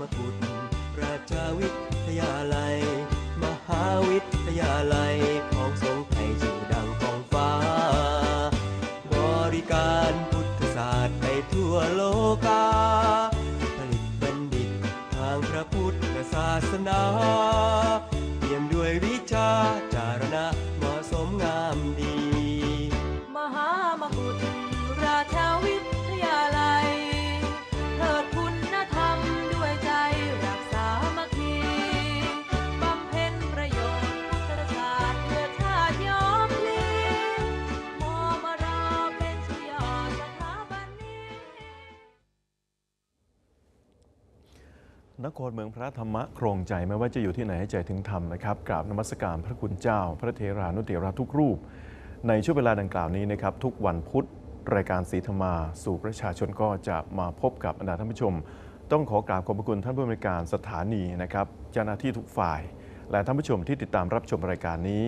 มกุฎราชวิทยาลัย นครเมืองพระธรรมะครองใจไม่ว่าจะอยู่ที่ไหนให้ใจถึงธรรมนะครับกราบนมัสการพระคุณเจ้า พระเทรานุเถระทุกรูป ในช่วงเวลาดังกล่าวนี้นะครับทุกวันพุธรายการสีธรรมาสู่ประชาชนก็จะมาพบกับบรรดาท่านผู้ชม ต้องขอกราบขอบพระคุณท่านผู้อำนวยการสถานีนะครับเจ้าหน้าที่ทุกฝ่าย และท่านผู้ชมที่ติดตามรับชมรายการนี้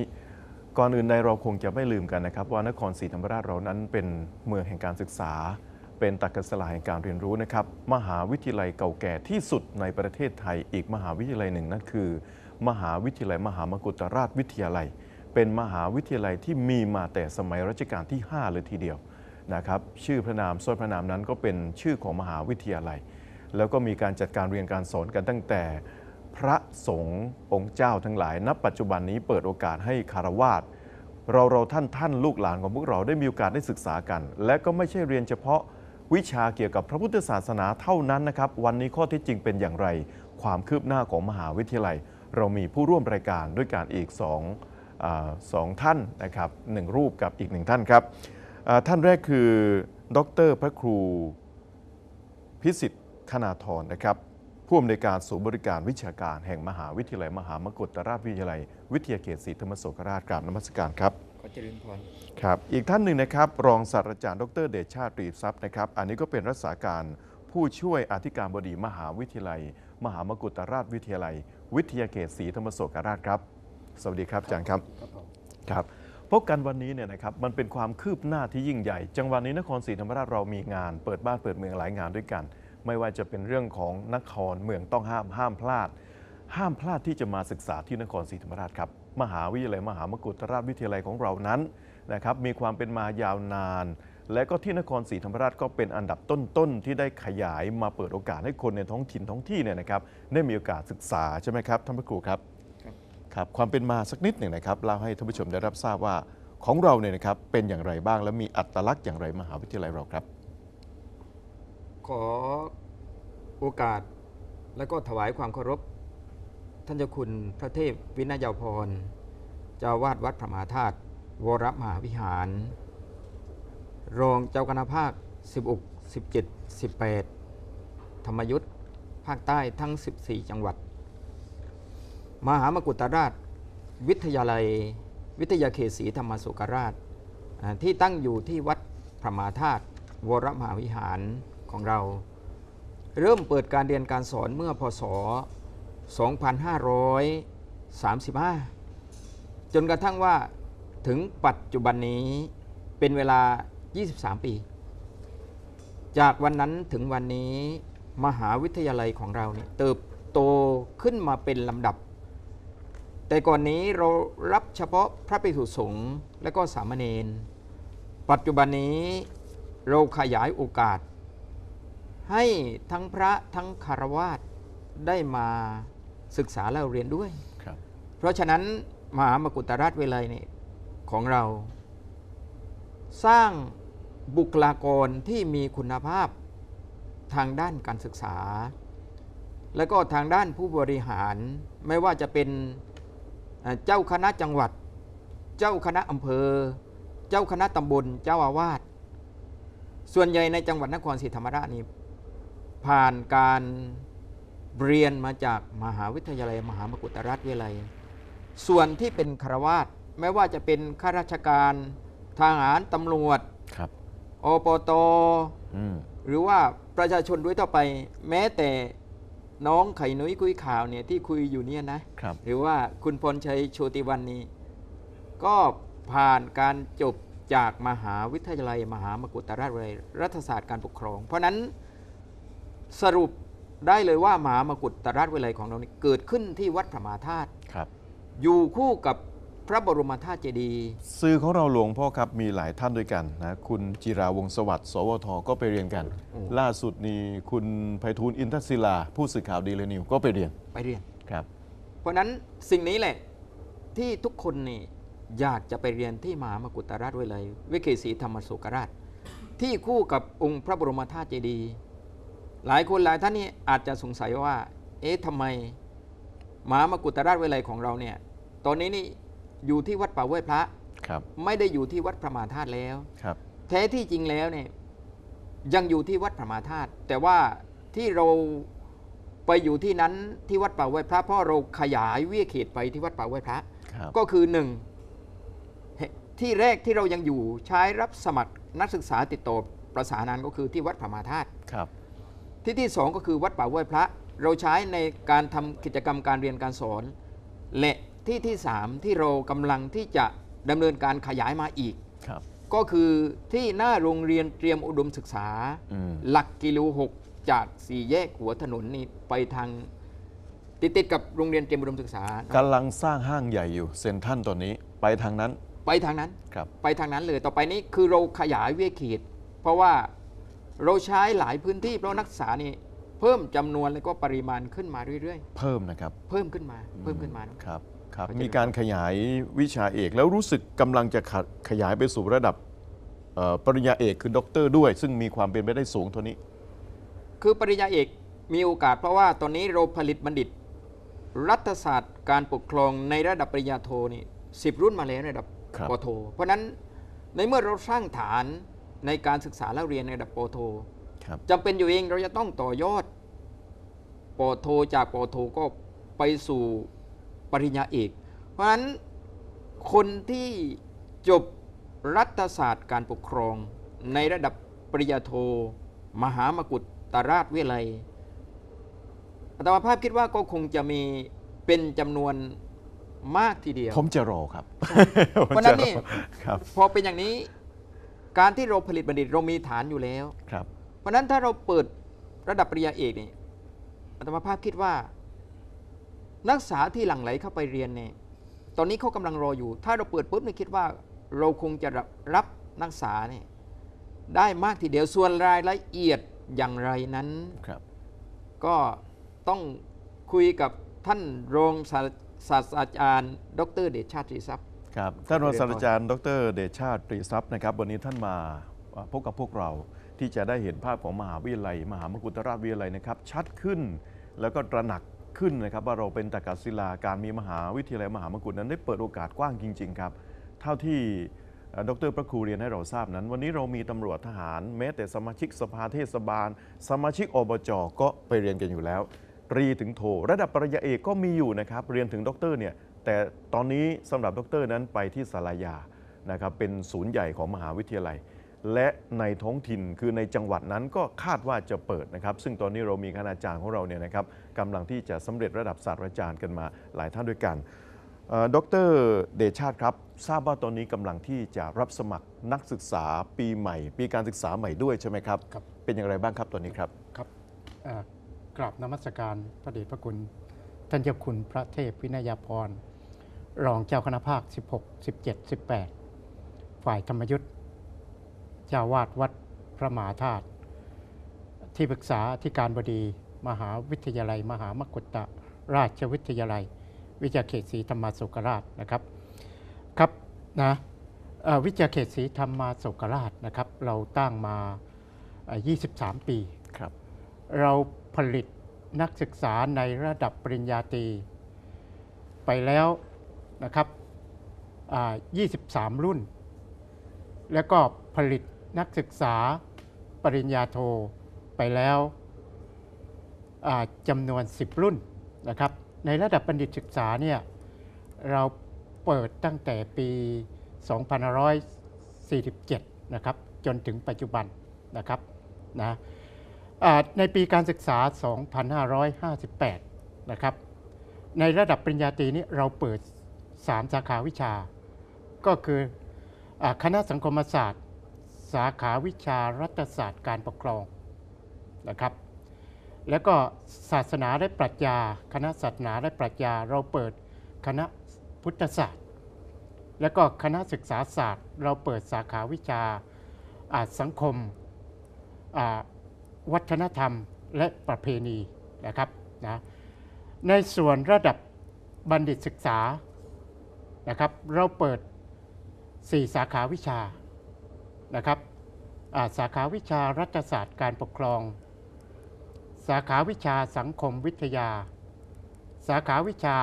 ก่อนอื่นใดเราคงจะไม่ลืมกันนะครับว่านครศรีธรรมราชเรานั้นเป็นเมืองแห่งการศึกษา เป็นตักกศลาแห่งการเรียนรู้นะครับ มหาวิทยาลัยเก่าแก่ที่สุดในประเทศไทย อีกมหาวิทยาลัยหนึ่งนั่นคือ มหาวิทยาลัยมหามกุฏราชวิทยาลัย เป็นมหาวิทยาลัยที่มีมาแต่สมัยรัชกาลที่ 5 เลยทีเดียวนะครับชื่อพระนามสร้อยพระนามนั้นก็เป็นชื่อของมหาวิทยาลัย แล้วก็มีการจัดการเรียนการสอนกันตั้งแต่พระสงฆ์องค์เจ้าทั้งหลาย ณ ปัจจุบันนี้เปิดโอกาสให้คารวาสเราเราท่านท่านลูกหลานของพวกเราได้มีโอกาสได้ศึกษากัน และก็ไม่ใช่เรียนเฉพาะ วิชาเกี่ยวกับพระพุทธศาสนาเท่านั้นนะครับ วันนี้ข้อที่จริงเป็นอย่างไร ความคืบหน้าของมหาวิทยาลัย เรามีผู้ร่วมรายการด้วยการอีกสองอสองท่านนะครับหนึ่งรูปกับอีกหนึ่งท่านครับท่านแรกคือดรพระครูพิสิทธิ์คณาธรนะครับผู้อำนวยการศูนย์บริการวิชาการแห่งมหาวิทยาลัย มหามกุฏราชวิทยาลัย วิทยาเขตศรีธรรมโศกราชกราบนมัสการครับ เจริญพรครับ อีกท่านหนึ่งนะครับ รองศาสตราจารย์ดรเดชชาติรีทรัพย์นะครับ อันนี้ก็เป็นรักษาการผู้ช่วยอธิการบดีมหาวิทยาลัย มหามกุฏราชวิทยาลัย วิทยาเขตศรีธรรมโศกราชครับ สวัสดีครับอาจารย์ครับครับผมครับพบกันวันนี้เนี่ยนะครับมันเป็นความคืบหน้าที่ยิ่งใหญ่ จังหวัดนี้นครศรีธรรมราชเรามีงาน เปิดบ้านเปิดเมืองหลายงานด้วยกัน ไม่ว่าจะเป็นเรื่องของนครเมืองต้องห้ามห้ามพลาด ห้ามพลาดที่จะมาศึกษาที่นครศรีธรรมราชครับ มหาวิทยาลัยมหามกุฏราชวิทยาลัยของเรานั้นนะครับมีความเป็นมายาวนาน และก็ที่นครศรีธรรมราชก็เป็นอันดับต้นๆ ที่ได้ขยายมาเปิดโอกาสให้คนในท้องถิ่นท้องที่เนี่ยนะครับได้มีโอกาสศึกษาใช่ไหมครับท่านพระครูครับครับครับความเป็นมาสักนิดหนึ่งนะครับเล่าให้ท่านผู้ชมได้รับทราบว่าของเราเนี่ยนะครับเป็นอย่างไรบ้างและมีอัตลักษณ์อย่างไรมหาวิทยาลัยเราครับ ขอโอกาสและก็ถวายความเคารพ ท่านเจ้าคุณพระเทพวินยาวพรเจ้าวาดวัดพระมหาธาตุวรมหาวิหาร รองเจ้าคณะภาค 16 17 18 ธรรมยุทธ์ภาคใต้ทั้ง 14 จังหวัด มหามกุฏราช วิทยาลัย วิทยาเขตศรีธรรมสุกราช ที่ตั้งอยู่ที่วัดพระมหาธาตุวรมหาวิหารของเรา เริ่มเปิดการเรียนการสอนเมื่อพศ 2535 จนกระทั่งว่าถึงปัจจุบันนี้เป็นเวลา 23 ปี จากวันนั้นถึงวันนี้มหาวิทยาลัยของเราเนี่ยเติบโตขึ้นมาเป็นลำดับ แต่ก่อนนี้เรารับเฉพาะพระภิกษุสงฆ์และก็สามเณรปัจจุบันนี้เราขยายโอกาส ให้ทั้งพระทั้งคารวาสได้มา ศึกษาและเรียนด้วยครับ เพราะฉะนั้นมหามกุฏราชวิทยาลัยเนี่ยของเรา สร้างบุคลากรที่มีคุณภาพทางด้านการศึกษา และก็ทางด้านผู้บริหารไม่ว่าจะเป็นเอ่อเจ้าคณะจังหวัด เจ้าคณะอำเภอ เจ้าคณะตำบล เจ้าอาวาสส่วนใหญ่ในจังหวัดนครศรีธรรมราชนี่ผ่านการ เรียนมาจากมหาวิทยาลัย มหามกุฏราชวิทยาลัยส่วนที่เป็นคารวาสไม่ว่าจะเป็นข้าราชการทหารตำรวจครับอปตอืมหรือว่าประชาชนด้วยทั่วไป แม้แต่น้องไข่นุ้ยคุยข่าวเนี่ยที่คุยอยู่เนี่ยนะครับหรือว่าคุณพลชัยโชติวันนี้ ก็ผ่านการจบจากมหาวิทยาลัย มหามกุฏราชวิทยาลัยรัฐศาสตร์การปกครอง เพราะฉะนั้นสรุป ได้เลยว่ามหามกุฏราชวิไลของเรานี่เกิดขึ้นที่วัดพระมหาธาตุครับ อยู่คู่กับพระบรมธาตุเจดีย์สื่อของเราหลวงพ่อครับมีหลายท่านด้วยกันนะคุณจิราวงศ์สวัสดิ์สวทก็ไปเรียนกัน ล่าสุดนี้คุณไพฑูรย์อินทศิลา ผู้สื่อข่าวดีเลนิวก็ไปเรียนไปเรียนครับ เพราะฉะนั้นสิ่งนี้แหละที่ทุกคนนี่อยากจะไปเรียนที่มหามกุฏราชวิไลวิเกศรีธรรมโศกราช ที่คู่กับองค์พระบรมธาตุเจดีย์ หลายคนหลายท่านนี่อาจจะสงสัยว่า เอ๊ะทำไมมหามกุฏราชวิไลของเราเนี่ย ตอนนี้นี่อยู่ที่วัดป่าห้วยพระครับ ไม่ได้อยู่ที่วัดพระมหาธาตุแล้วครับ แท้ที่จริงแล้วเนี่ยยังอยู่ที่วัดพระมหาธาตุแต่ว่าที่เราไปอยู่ที่นั้นที่วัดป่าห้วยพระเพราะเราขยายวิเขตไปที่วัดป่าห้วยพระ ครับก็คือหนึ่งเฮที่แรกที่เรายังอยู่ใช้รับสมัครนักศึกษาติดต่อประสานงานก็คือที่วัดพระมหาธาตุครับ ที่ที่สองก็คือวัดป่าห้วยพระ เราใช้ในการทำกิจกรรมการเรียนการสอน และที่ที่สามที่เรากำลังที่จะดำเนินการขยายมาอีกครับก็คือที่หน้าโรงเรียนเตรียมอุดมศึกษาอืมหลักกิโลหกจากสี่แยกหัวถนนนี่ไปทางติดติดๆกับโรงเรียนเตรียมอุดมศึกษากำลังสร้างห้างใหญ่อยู่เซ็นทรันตอนนี้ไปทางนั้น ไปทางนั้นครับไปทางนั้นเลยต่อไปนี้คือเราขยายเวยเขตเพราะว่า เราใช้หลายพื้นที่เพราะนักศึกษานี่เพิ่มจำนวนและก็ปริมาณขึ้นมาเรื่อยเพิ่มนะครับๆ เพิ่มขึ้นมา เพิ่มขึ้นมาเนอะ ครับครับ เข้าใจ มีการขยายวิชาเอกแล้วรู้สึกกำลังจะขะขยายไปสู่ระดับเอ่อปริญญาเอกคือด็อกเตอร์ด้วย ซึ่งมีความเป็นไปได้สูงเท่านี้ คือปริญญาเอกมีโอกาสเพราะว่าตอนนี้เราผลิตบัณฑิต รัฐศาสตร์การปกครองในระดับปริญญาโทนี่สิบรุ่นมาแล้วในระดับครับ ปโท เพราะฉะนั้นในเมื่อเราสร้างฐาน ในการศึกษาและเรียนในระดับปโทครับจำเป็นอยู่เองเราจะต้องต่อยอดปโทจากปโทก็ไปสู่ปริญญาเอก เพราะฉะนั้นคนที่จบรัฐศาสตร์การปกครอง ในระดับปริญญาโท มหามกุฏตราชวิไลยอาตมาภาพคิดว่าก็คงจะมีเป็นจำนวนมากทีเดียว ผมจะรอครับ เพราะฉะนั้นนี่ผมจรอครับพอเป็นอย่างนี้ การที่เราผลิตบัณฑิตเรามีฐานอยู่แล้ว ครับ เพราะฉะนั้นถ้าเราเปิดระดับปริญญาเอกนี่อาตมาภาพคิดว่า นักศึกษาที่หลั่งไหลเข้าไปเรียนเนี่ยตอนนี้เขากำลังรออยู่ ถ้าเราเปิดปุ๊บเนี่ยคิดว่า เราคงจะรับรับนักศึกษาเนี่ยได้มากทีเดียวส่วนรายละเอียดอย่างไรนั้นครับ ก็ต้องคุยกับท่านรองศาสศาสตราจารย์ ดรเดชชาติตรีทรัพย์ ครับท่านรองศาสตราจารย์ ดร เดชชาติตรีทรัพย์นะครับ วันนี้ท่านมาพบกับพวกเราที่จะได้เห็นภาพของมหาวิทยาลัย มหามกุฏราชวิทยาลัยนะครับ ชัดขึ้นแล้วก็ตระหนักขึ้นนะครับ ว่าเราเป็นตากศิลาการมีมหาวิทยาลัยมหามกุฏนั้นได้เปิดโอกาสกว้างจริง ๆ ครับ เท่าที่เอ่อดรพระครูเรียนให้เราทราบนั้น วันนี้เรามีตำรวจทหารแม้แต่สมาชิกสภาเทศบาล สมาชิกอบจก็ไปเรียนกันอยู่แล้วตรีถึงโทระดับปริญญาเอกก็มีอยู่นะครับ เรียนถึงด็อกเตอร์เนี่ย แต่ตอนนี้สำหรับด็อกเตอร์นั้นไปที่สารยานะครับเป็นศูนย์ใหญ่ของมหาวิทยาลัย และในท้องถิ่นคือในจังหวัดนั้นก็คาดว่าจะเปิดนะครับ ซึ่งตอนนี้เรามีคณาจารย์ของเราเนี่ยนะครับกำลังที่จะสำเร็จระดับศาสตราจารย์กันมาหลายท่านด้วยกันเอ่อดรเดชชาติครับ ทราบว่าตอนนี้กำลังที่จะรับสมัครนักศึกษาปีใหม่ ปีการศึกษาใหม่ด้วยใช่ไหมครับครับเป็นอย่างไรบ้างครับตอนนี้ครับครับเอ่อกราบนมัสการพระเดชพระคุณท่านเจ้าคุณพระเทพวินัยพร รองเจ้าคณะภาค 16 17 18 ฝ่ายธรรมยุทธ์เจ้าวาดวัดพระมหาธาตุที่ปรึกษาธิการบดีมหาวิทยาลัย มหามกุฏราชวิทยาลัย วิทยาเขตศรีธรรมาสุกราชนะครับครับนะเอ่อวิทยาเขตศรีธรรมาสุกราชนะครับ เราตั้งมาเอ่อ23 ปีครับ เราผลิตนักศึกษาในระดับปริญญาตรีไปแล้ว นะครับอ่า23 รุ่น แล้วก็ผลิตนักศึกษาปริญญาโทไปแล้วจำนวน 10 รุ่นนะครับ ในระดับบัณฑิตศึกษาเนี่ยเราเปิดตั้งแต่ปี 2547 นะครับ จนถึงปัจจุบันนะครับนะในปีการศึกษา 2558 นะครับ ในระดับปริญญาตรีนี้เราเปิด 3 สาขาวิชา ก็คืออคณะสังคมศาสตร์ สาขาวิชารัฐศาสตร์การปกครองนะครับ แล้วก็ศาสนาและปรัชญา คณะศาสนาและปรัชญา เราเปิดคณะพุทธศาสตร์ แล้วก็คณะศึกษาศาสตร์ เราเปิดสาขาวิชาสังคมวัฒนธรรมและประเพณีนะครับนะในส่วนระดับบัณฑิตศึกษา นะครับเราเปิด 4 สาขาวิชานะครับาสาขาวิชารัฐศาสตร์การปกครอง สาขาวิชาสังคมวิทยา สาขาวิชา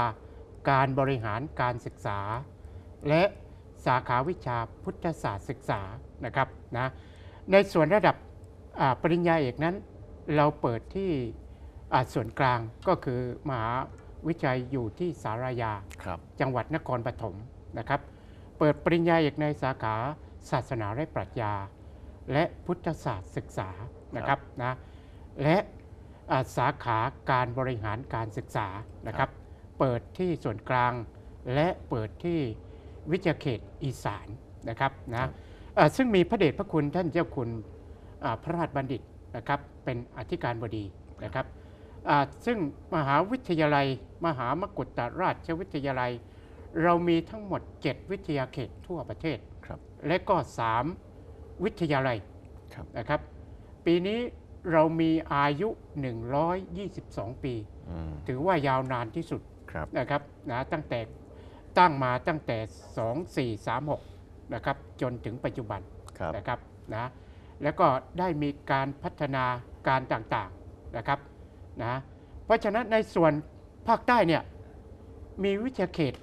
การบริหารการศึกษา และสาขาวิชาพุทธศาสตร์ศึกษานะครับนะในส่วนระดับปริญญาเอกนั้น เราเปิดที่ส่วนกลางก็คือมหา วิทยาลัยอยู่ที่สารยาครับจังหวัดนครปฐมนะครับ เปิดปริญญาเอกในสาขาศาสนาและปรัชญา และพุทธศาสตร์ศึกษานะครับนะและอ่าสาขาการบริหารการศึกษานะครับ เปิดที่ส่วนกลางและเปิดที่วิทยาเขตอีสานนะครับนะอ่าซึ่งมีพระเดชพระคุณท่านเจ้าคุณอ่าพระราชบัณฑิตนะครับเป็นอธิการบดีนะครับอ่า ซึ่งมหาวิทยาลัย มหามกุฏราชวิทยาลัย เรามีทั้งหมด 7 วิทยาเขตทั่วประเทศครับและก็ 3 วิทยาลัยครับนะครับ ปีนี้เรามีอายุ 122 ปีอืมถือว่ายาวนานที่สุดครับนะครับนะตั้งแต่ตั้งมาตั้งแต่ 2436 นะครับจนถึงปัจจุบันครับนะครับนะแล้วก็ได้มีการพัฒนาการต่างๆนะครับ นะเพราะฉะนั้นในส่วนภาคใต้เนี่ยมีวิทยาเขต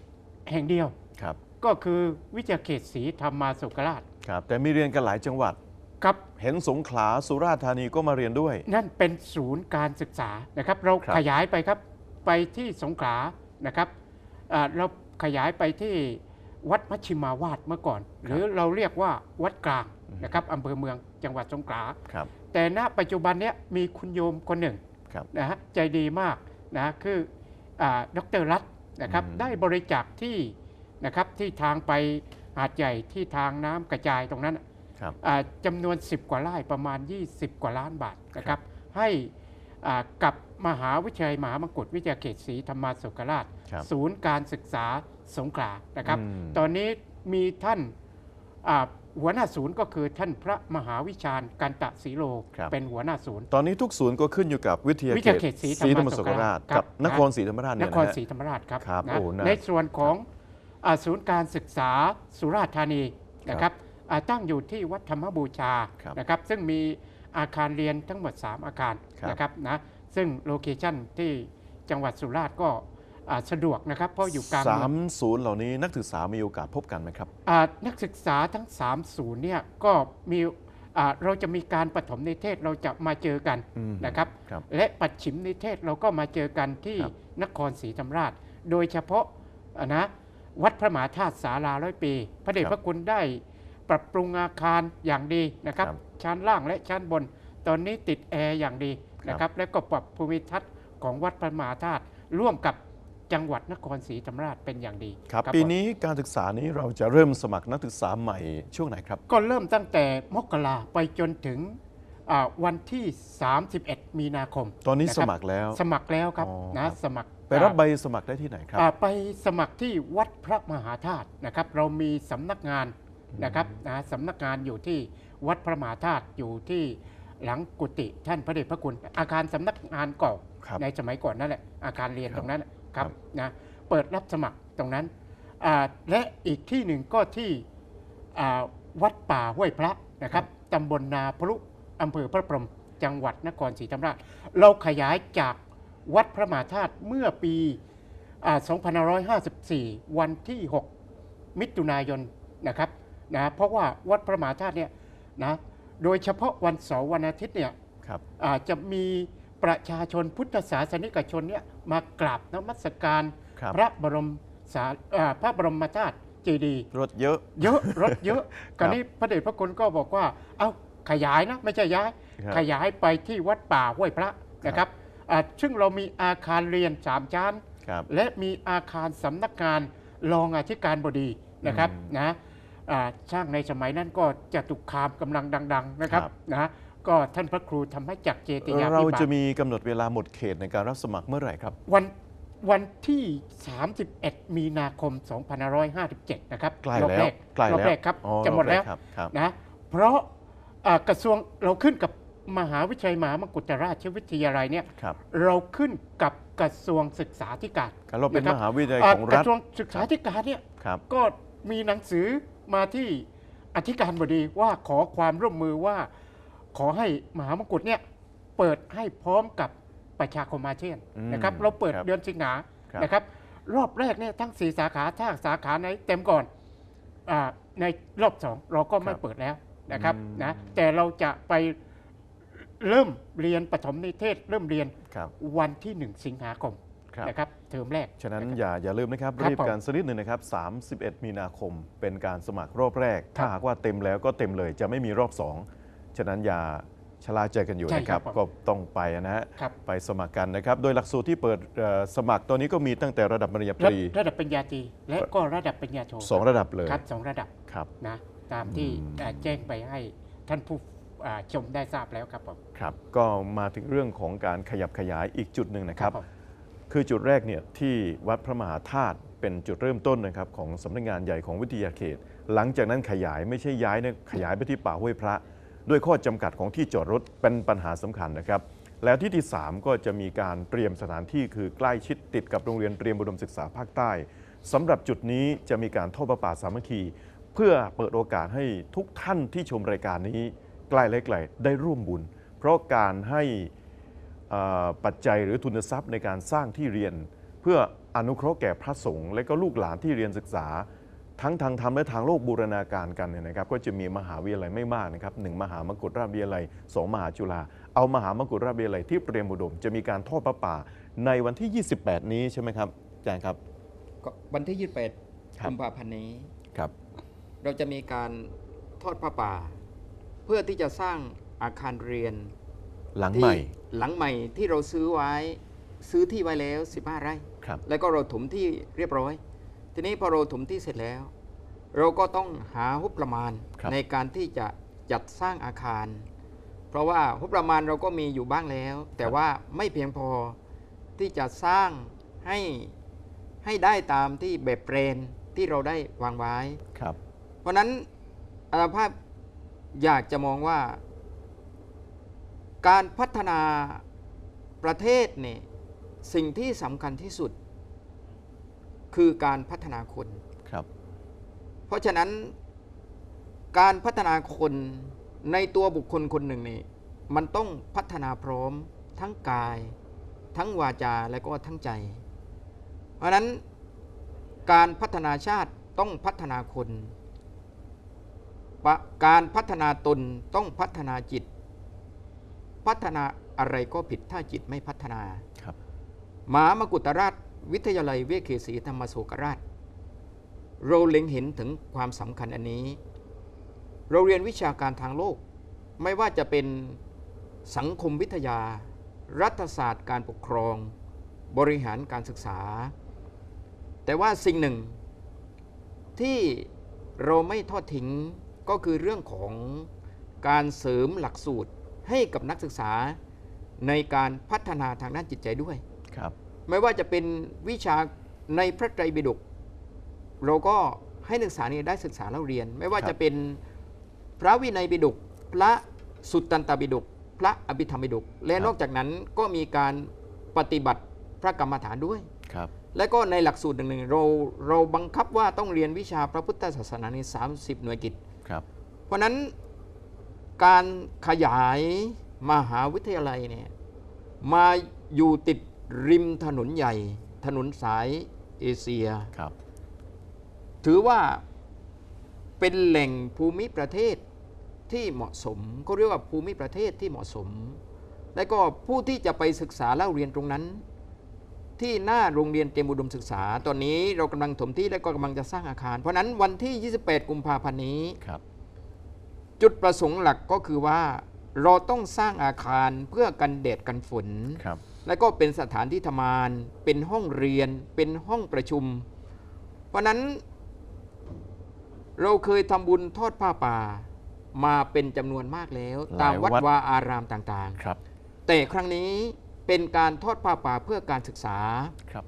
แห่งเดียวครับก็คือวิทยาเขตศรีธรรมาสุกราชครับแต่มีเรียนกันหลายจังหวัดครับเห็นสงขลาสุราษฎร์ธานีก็มาเรียนด้วย นั่นเป็นศูนย์การศึกษานะครับ เราครับขยายไปครับไปที่สงขลานะครับอ่าเราขยายไปที่วัดมัชชิมาวาดเมื่อก่อน หรือเราเรียกว่าวัดกลางนะครับอำเภอเมืองจังหวัดสงขลาครับแต่ณปัจจุบันเนี้ยมีคุณโยมคนหนึ่งครับ นะฮะใจดีมากนะคืออาดรรัตน์นะครับอืมได้บริจาคที่นะครับที่ทางไปหาดใหญ่ที่ทางน้ำกระจายตรงนั้นครับอ่าจำนวน 10 กว่าไร่ประมาณ 20 กว่าล้านบาทนะครับให้อ่ากับมหาวิทยาลัยมหามงกุฎวิทยาเขตศรีธรรมาสุกราชครับศูนย์การศึกษาสงขลานะครับอืมตอนนี้มีท่านอ่า หัวหน้าศูนย์ก็คือท่านพระมหาวิชาญกันตะศรีโล ครับ เป็นหัวหน้าศูนย์ ตอนนี้ทุกศูนย์ก็ขึ้นอยู่กับวิทยาวิทยาเขตศรีธรรมศรรมสุขราชครับกับนครศรีธรรมราชนเนี่ยครนะศรีฮะธรรมราชครับครับนะโอ้น่าในส่วนของอาศูนย์การศึกษาสุราษฎร์ธานีนะครับอ่าตั้งอยู่ที่วัดธรรมบูชาครับนะครับ ซึ่งมีอาคารเรียนทั้งหมด 3 อาคารครับ นะครับนะซึ่งโลเคชั่นที่จังหวัดสุราษฎร์ก็อ่า สะดวกนะครับ เพราะอยู่กลางสาเมืองมศูนย์เหล่านี้นักศึกษามีโอกาสพบกันไหมครับอ่านักศึกษาทั้ง3ศูนย์เนี่ยก็มีอ่าเราจะมีการปฐมนิเทศเราจะมาเจอกันอืมนะครับครับและปัจฉิมนิเทศเราก็มาเจอกันที่ครับนครศรีธรรมราช โดยเฉพาะอะนะวัดพระมหาธาตุสาราร้อยปี พระเดชพระคุณได้ปรับปรุงอาคารอย่างดีนะครับครับชั้นล่างและชั้นบน ตอนนี้ติดแอร์อย่างดีนะครับ และก็ปรับภูมิทัศน์ของวัดพระมหาธาตุร่วมกับ จังหวัดนครศรีธรรมราชเป็นอย่างดีครับผมปีนี้การศึกษานี้เราจะเริ่มสมัครนักศึกษาใหม่ช่วงไหนครับ ก็เริ่มตั้งแต่มกราไปจนถึงอ่าวันที่ 31 มีนาคม ตอนนี้ะคสบมัครแล้วสมัครแล้วครับอ๋อนะครับสมัครไปรับใบสมัครได้ที่ไหนครับอ่าไปสมัครที่วัดพระมหาธาตุนะครับ เรามีสำนักงานนะครับนะสำนักงานอยู่ที่วัดพระมหาธาตุอยู่ที่หลังกุฏิท่านพระเดชพระคุณ อาคารสำนักงานเก่าครับในสมัยก่อนนั่นแหละอาคารเรียนครับตรงนั้นน่ะ ครับครับนะเปิดรับสมัครตรงนั้นอ่าและอีกที่หนึ่งก็ที่อ่าวัดป่าห้วยพระนะครับตำบลนาพรุอำเภอพระพรหมจังหวัดนครศรีธรรมราช เราขยายจากวัดพระมหาธาตุเมื่อปีอ่า2554 วันที่ 6 มิถุนายนนะครับนะเพราะว่าวัดพระมหาธาตุเนี่ยนะโดยเฉพาะวันเสาร์วันอาทิตย์เนี่ยครับอาจจะมี ประชาชนพุทธศาสนิกชนเนี่ยมากราบนมัสการครับ พระบรมสาอ่าพระบรมธาตุเจดีย์รถเยอะ เยอะ รถเยอะคกรับรนี้พระเดชพระคุณก็บอกว่า เอ้าขยายนะ ไม่ใช่ย้าย ครับขยายไปที่วัดป่าห้วยพระนะครับอ่าซึ่งเรามีอาคารเรียนสามชั้น ครับ และมีอาคารสำนักงานรองอธิการบดีนะครับอืมนะอ่าช่างในสมัยนั้นก็จตุคามกำลังดัง ๆนะครับครับ นะ ก็ท่านพระครูทำให้จักรเจติยาเราพิบาจะลมีกำหนดเวลาหมดเขตในการรับสมัครเมื่อไหร่ครับ วันวันที่ 31 มีนาคม 2557 นะครับใกล้รอบแล้วแรกใกล้รอบแล้วแรกครับ อ๋อจะหมดรอบแรแล้กวครับครับ นะเพราะอ่ากระทรวงเราขึ้นกับมหาวิทยาลัยมหามกุฏราชวิทยาลัยเนี่ยครับเราขึ้นกับกระทรวงศึกษาธิการการเราเป็นนะคมบหาวิทยาลัยอ่าของกรัระฐทรวงศึกษาธิการเนี่ย ครับ ก็มีหนังสือมาที่อธิการบดีว่าขอความร่วมมือว่า ขอให้มหามกุฏเนี่ยเปิดให้พร้อมกับประชาคมอาเซียนอืมนะครับเราเปิดครับเดือนสิงหาครับนะครับรอบแรกเนี่ยทั้งสี่สาขาถ้าสาขาไหนเต็มก่อนอาในรอบสองเราก็ไม่เปิดแล้วนะครับอืมนะแต่เราจะไปเริ่มเรียนปฐมนิเทศ เริ่มเรียนครับวันที่หนึ่งสิงหาคมครับนะครับเทอมแรก ฉะนั้นครับอย่าอย่าลืมนะครับครับรีบผมกันสักนิดหนึ่งนะครับ 31 มีนาคมเป็นการสมัครรอบแรกครับถ้าหากว่าเต็มแล้วก็เต็มเลยจะไม่มีรอบ 2 ฉะนั้นอย่าชะล่าใจกันอยู่ใช่นะคครัรับบผมก็ต้องไปนะฮะครับ ไปสมัครกันนะครับ โดยหลักสูตรที่เปิดเอ่อสมัครตอนนี้ก็มีตั้งแต่ระดับปริญญาตระรีระดับปริญญาตรีและก็ระดับปริญญาโทสองระดับเลยครับสองระดับครับ นะตามที่อืม อ่าแจ้งไปให้ท่านผู้อ่าชมได้ทราบแล้วครับผมครับก็มาถึงเรื่องของการขยับขยายอีกจุดหนึ่งนะครับ ผมคือจุดแรกเนี่ยที่วัดพระมหาธาตุเป็นจุดเริ่มต้นนะครับของสำนักงานใหญ่ของวิทยาเขต หลังจากนั้นขยายไม่ใช่ย้ายนะขยายไปที่ป่าห้วยพระ ด้วยข้อจำกัดของที่จอดรถเป็นปัญหาสำคัญนะครับ แล้วที่ที่ 3 ก็จะมีการเตรียมสถานที่คือใกล้ชิดติดกับโรงเรียนเตรียมอุดมศึกษาภาคใต้สำหรับจุดนี้จะมีการทอดประปาสามัคคี เพื่อเปิดโอกาสให้ทุกท่านที่ชมรายการนี้ใกล้เล็กไกลได้ร่วมบุญ เพราะการให้ปัจจัยหรือทุนทรัพย์ในการสร้างที่เรียน เพื่ออนุเคราะห์แก่พระสงฆ์และก็ลูกหลานที่เรียนศึกษา ทั้งทางธรรมและทางโลกบูรณาการกันเนี่ยนะครับก็จะมีมหาวิทยาลัยไม่มากนะครับหนึ่งมหามกุฏราชวิทยาลัยสองมหาจุฬาเอามหามกุฏราชวิทยาลัยที่เตรียมอุดม จะมีการทอดพระป่าในวันที่ 28 นี้ใช่ไหมครับอาจารย์ครับก็วันที่ครั28บกุมภาพันธ์นี้ครับ เราจะมีการทอดผ้าป่า เพื่อที่จะสร้างอาคารเรียน หลังที่ใหม่ หลังใหม่ที่เราซื้อไว้ซื้อที่ไว้แล้ว 15 ไร่ครับแล้วก็เราถมที่เรียบร้อย ทีนี้พอเราถมที่เสร็จแล้ว เราก็ต้องหางบประมาณครับในการที่จะจัดสร้างอาคาร เพราะว่างบประมาณเราก็มีอยู่บ้างแล้ว แต่ว่าไม่เพียงพอที่จะสร้างให้ให้ได้ตามที่แบบเปรนที่เราได้วางไว้ครับเพราะฉะนั้นอาตมาภาพอยากจะมองว่า การพัฒนาประเทศเนี่ยสิ่งที่สำคัญที่สุด คือการพัฒนาคนครับ เพราะฉะนั้นการพัฒนาคนในตัวบุคคลคนหนึ่งนี่มันต้องพัฒนาพร้อมทั้งกาย ทั้งวาจาและก็ทั้งใจ เพราะฉะนั้นการพัฒนาชาติต้องพัฒนาคนปะการพัฒนาตนต้องพัฒนาจิต พัฒนาอะไรก็ผิดถ้าจิตไม่พัฒนาครับมหามกุฏราช วิทยาลัยเวชเขศีธรรมโศกราช เราเล็งเห็นถึงความสำคัญอันนี้ เราเรียนวิชาการทางโลก ไม่ว่าจะเป็นสังคมวิทยา รัฐศาสตร์การปกครอง บริหารการศึกษา แต่ว่าสิ่งหนึ่ง ที่เราไม่ทอดทิ้งก็คือเรื่องของการเสริมหลักสูตรให้กับนักศึกษาในการพัฒนาทางด้านจิตใจด้วยครับ ไม่ว่าจะเป็นวิชาในพระไตรปิฎกเราก็ให้นักศึกษาเนี่ยได้ศึกษาแล้วเรียน ไม่ว่าครับจะเป็นพระวินัยปิฎกพระสุตตันตปิฎกพระอภิธรรมปิฎกและนอกจากนั้นก็มีการปฏิบัติพระกรรมฐานด้วยครับและก็ในหลักสูตรหนึ่งๆเราเราบังคับว่าต้องเรียนวิชาพระพุทธศาสนาใน 30 หน่วยกิจครับเพราะฉะนั้นการขยายมหาวิทยาลัยเนี่ยมาอยู่ติด ริมถนนใหญ่ ถนนสายเอเชีย ครับ ถือว่าเป็นแหล่งภูมิประเทศที่เหมาะสมเขาเรียกว่าภูมิประเทศที่เหมาะสม และก็ผู้ที่จะไปศึกษาเล่าเรียนตรงนั้น ที่หน้าโรงเรียนเตรียมอุดมศึกษา ตอนนี้เรากำลังถมที่และก็กำลังจะสร้างอาคาร เพราะฉะนั้นวันที่ 28 กุมภาพันธ์นี้ครับ จุดประสงค์หลักก็คือว่า เราต้องสร้างอาคารเพื่อกันแดดกันฝนครับ และก็เป็นสถานที่ทำงาน เป็นห้องเรียน เป็นห้องประชุม เพราะนั้น เราเคยทำบุญทอดผ้าป่า มาเป็นจำนวนมากแล้วหลายตามวัดวัดวาอารามต่างครับๆแต่ครั้งนี้เป็นการทอดผ้าป่าเพื่อการศึกษาครับ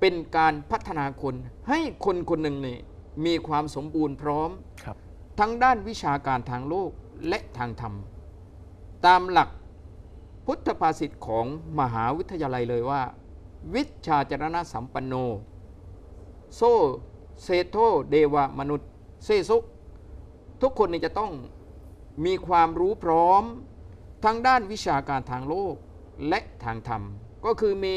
เป็นการพัฒนาคนให้คนคนหนึ่งเนี่ยมีความสมบูรณ์พร้อมครับ ทั้งด้านวิชาการทางโลกและทางธรรม ตามหลัก พุทธภาษิตของมหาวิทยาลัยเลยว่า วิชาจรณะสัมปันโน โซเซโทเดวะมนุษย์เซซุก ทุกคนนี่จะต้องมีความรู้พร้อมทั้งด้านวิชาการทางโลกและทางธรรม ก็คือมี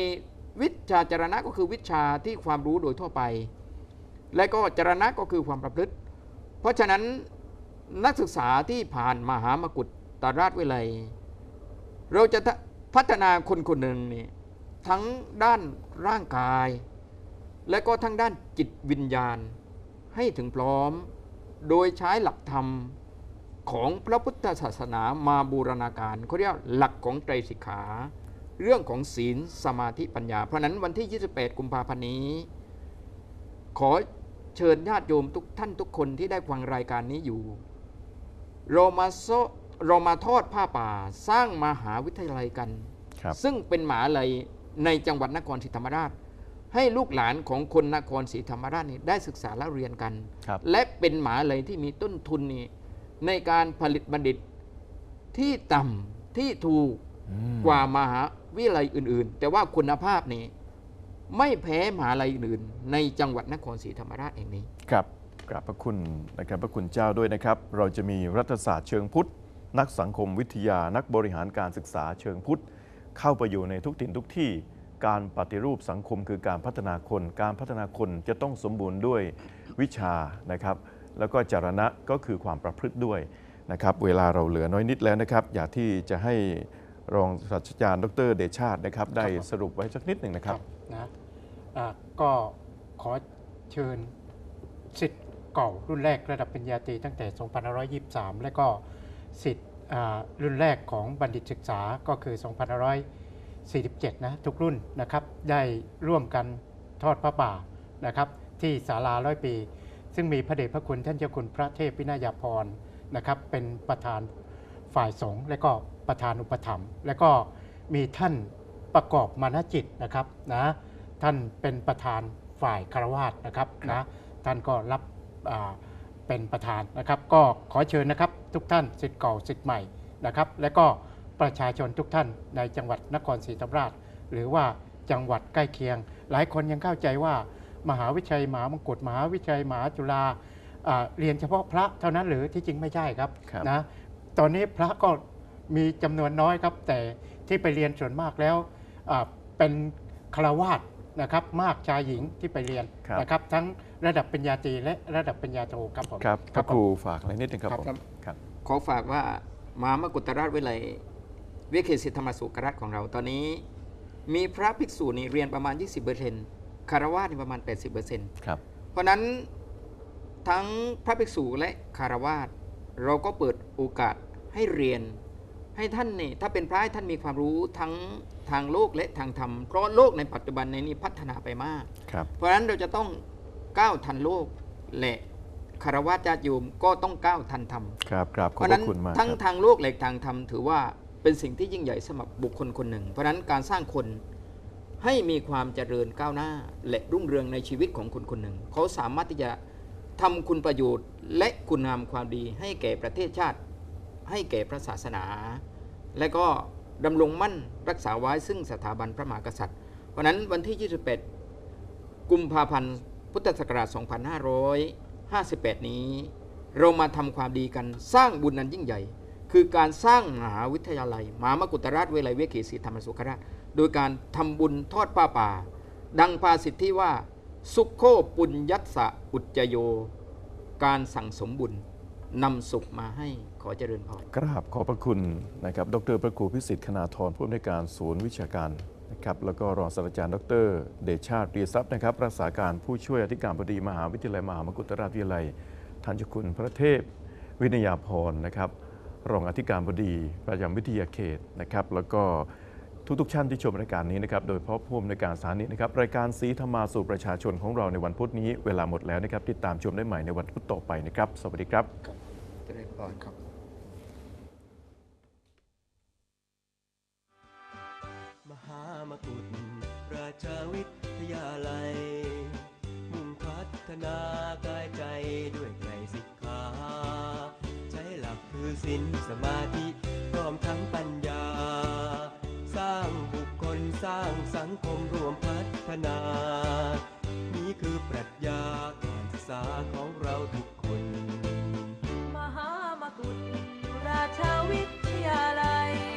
วิชาจรณะก็คือวิชาที่ความรู้โดยทั่วไป และก็จรณะก็คือความประพฤติ เพราะฉะนั้นนักศึกษาที่ผ่านมหามกุฏตราชวิไลย เราจะพัฒนาคนคนหนึ่งนี่ทั้งด้านร่างกาย และก็ทั้งด้านจิตวิญญาณ ให้ถึงพร้อม โดยใช้หลักธรรมของพระพุทธศาสนามาบูรณาการเขาเรียกหลักของไตรสิกขา เรื่องของศีลสมาธิปัญญา เพราะนั้นวันที่ 28 กุมภาพันธ์นี้ ขอเชิญญาติโยมทุกท่านทุกคนที่ได้ฟังรายการนี้อยู่ เรามาโซ เรามาทอดผ้าป่าสร้างมหาวิทยาลัยกัน ครับซึ่งเป็นมหาลัยในจังหวัดนครศรีธรรมราช ให้ลูกหลานของคนนครศรีธรรมราชนี่ได้ศึกษาและเรียนกัน ครับ และเป็นมหาลัยที่มีต้นทุนนี่ในการผลิตบัณฑิตที่ต่ำที่ถูกอืมกว่ามหาวิทยาลัยอื่น ๆ แต่ว่าคุณภาพนี่ไม่แพ้มหาลัยอื่นๆในจังหวัดนครศรีธรรมราชแห่งนี้ ครับกราบพระคุณนะครับพระคุณเจ้าด้วยนะครับ เราจะมีรัฐศาสตร์เชิงพุทธ นักสังคมวิทยานักบริหารการศึกษาเชิงพุทธ เข้าไปอยู่ในทุกถิ่นทุกที่ การปฏิรูปสังคมคือการพัฒนาคน การพัฒนาคนจะต้องสมบูรณ์ด้วยวิชานะครับ แล้วก็จารณะก็คือความประพฤติด้วยนะครับ เวลาเราเหลือน้อยนิดแล้วนะครับ อยากที่จะให้รองศาสตราจารย์ดรเดชาตินะครับ ได้สรุปไว้สักนิดหนึ่งนะครับนะก็ขอเชิญสิทธิ์เก่ารุ่นแรกระดับปริญญาตรีตั้งแต่ 2523 และก็ สิทธิ์รุ่นแรกของบัณฑิตศึกษาก็คือ2547 นะทุกรุ่นนะครับได้ร่วมกันทอดพระป่านะครับที่ศาลาร้อยปี ซึ่งมีพระเดชพระคุณท่านเจ้าคุณพระเทพวินายาพรนะครับเป็นประธานฝ่ายสงฆ์และก็ประธานอุปถัมภ์และก็มีท่านประกอบมานจิตนะครับนะท่านเป็นประธานฝ่ายคารวาสนะครับนะท่านก็รับอ เป็นประธานนะครับ ก็ขอเชิญนะครับทุกท่านสิทธิ์เก่าสิทธิ์ใหม่นะครับ และก็ประชาชนทุกท่านในจังหวัดนครศรีธรรมราช หรือว่าจังหวัดใกล้เคียง หลายคนยังเข้าใจว่า มหาวิทยาลัยมหามงกุฎมหาวิทยาลัยมหาจุฬาอ่าเรียนเฉพาะพระเท่านั้นหรือที่จริงไม่ใช่ครับครับนะตอนนี้พระก็มีจำนวนน้อยครับ แต่ที่ไปเรียนส่วนมากแล้วอ่าเป็นคารวาสนะครับมากชายหญิงที่ไปเรียนครับนะครับ ทั้ง ระดับปริญญาตรีและระดับปริญญาโทครับผมครับพระครูฝากอะไรนิดหนึงครับครับผมครับครับขอฝากว่ามหามกุฏราชวิไลยวิเคสิทธธรรมสุกราชของเราตอนนี้ มีพระภิกษุนี่เรียนประมาณ 20%คารวะนี่ประมาณ 80%ครับเพราะฉะนั้นทั้งพระภิกษุและคารวาสเราก็เปิดโอกาสให้เรียนให้ท่านนี่ถ้าเป็นพระให้ท่านมีความรู้ทั้งทางโลกและทางธรรม เพราะโลกในปัจจุบันในนี้พัฒนาไปมากครับเพราะฉะนั้นเราจะต้อง ก้าวทันโลกและคารวะญาติโยมก็ต้องก้าวทันธรรมครับกราบขเพอบราะพฉะนั้ระนคุณมากทั้งครับทางโลกและทางธรรมถือว่าเป็นสิ่งที่ยิ่งใหญ่สำหรับบุคคลคนหนึ่ง เพราะฉะนั้นการสร้างคนให้มีความเจริญก้าวหน้า และรุ่งเรืองในชีวิตของคนคนหนึ่ง เขาสามารถที่จะทำคุณประโยชน์และคุณงามความดีให้แก่ประเทศชาติ ให้แก่พระศาสนา และก็ดำรงมั่นรักษาไว้ซึ่งสถาบันพระมหากษัตริย์ เพราะฉะนั้นวันที่ 28 กุมภาพันธ์ พุทธศักราช 2558 นี้ เรามาทำความดีกันสร้างบุญนั้นยิ่งใหญ่ คือการสร้างมหาวิทยาลัยมหามกุฏราชเวไลยเวขีศรีธรรมสุขราชโดยการทำบุญทอดผ้าป่า ดังภาษิตที่ว่า สุขโคปุญยัสสะอุจโย การสั่งสมบุญนำสุขมาให้ขอเจริญพรกราบขอบพระคุณนะครับ ดรพระครูพิสิทธิ์คณาธรผู้อำนวยการศูนย์วิชาการ ครับแล้วก็รองศาสตราจารย์ดร เดชาติเรียทรัพย์นะครับรักษาการผู้ช่วยอธิการบดีมหาวิทยาลัยมหามกุฏราชวิทยาลัยท่านจคุณพระเทพวินยาพรนะครับรองอธิการบดีประจำวิทยาเขตนะครับแล้วก็ทุกๆท่านที่ชมรายการนี้นะครับ โดยเฉพาะผู้อำนวยการสถานีนะครับ รายการสีธรรมาสู่ประชาชนของเราในวันพุธนี้ เวลาหมดแล้วนะครับ ติดตามชมได้ใหม่ในวันพุธต่อไปนะครับ สวัสดีครับเจริญพรครับ มกุฎราชวิทยาลัย มุ่งพัฒนากายใจด้วยไกจสิกขาใช้หลักคือศีลสมาธิพร้อมทั้งปัญญา สร้างบุคคลสร้างสังคมรวมพัฒนา นี้คือปรัชญาการศึกษาของเราทุกคน มหามกุฎราชวิทยาลัย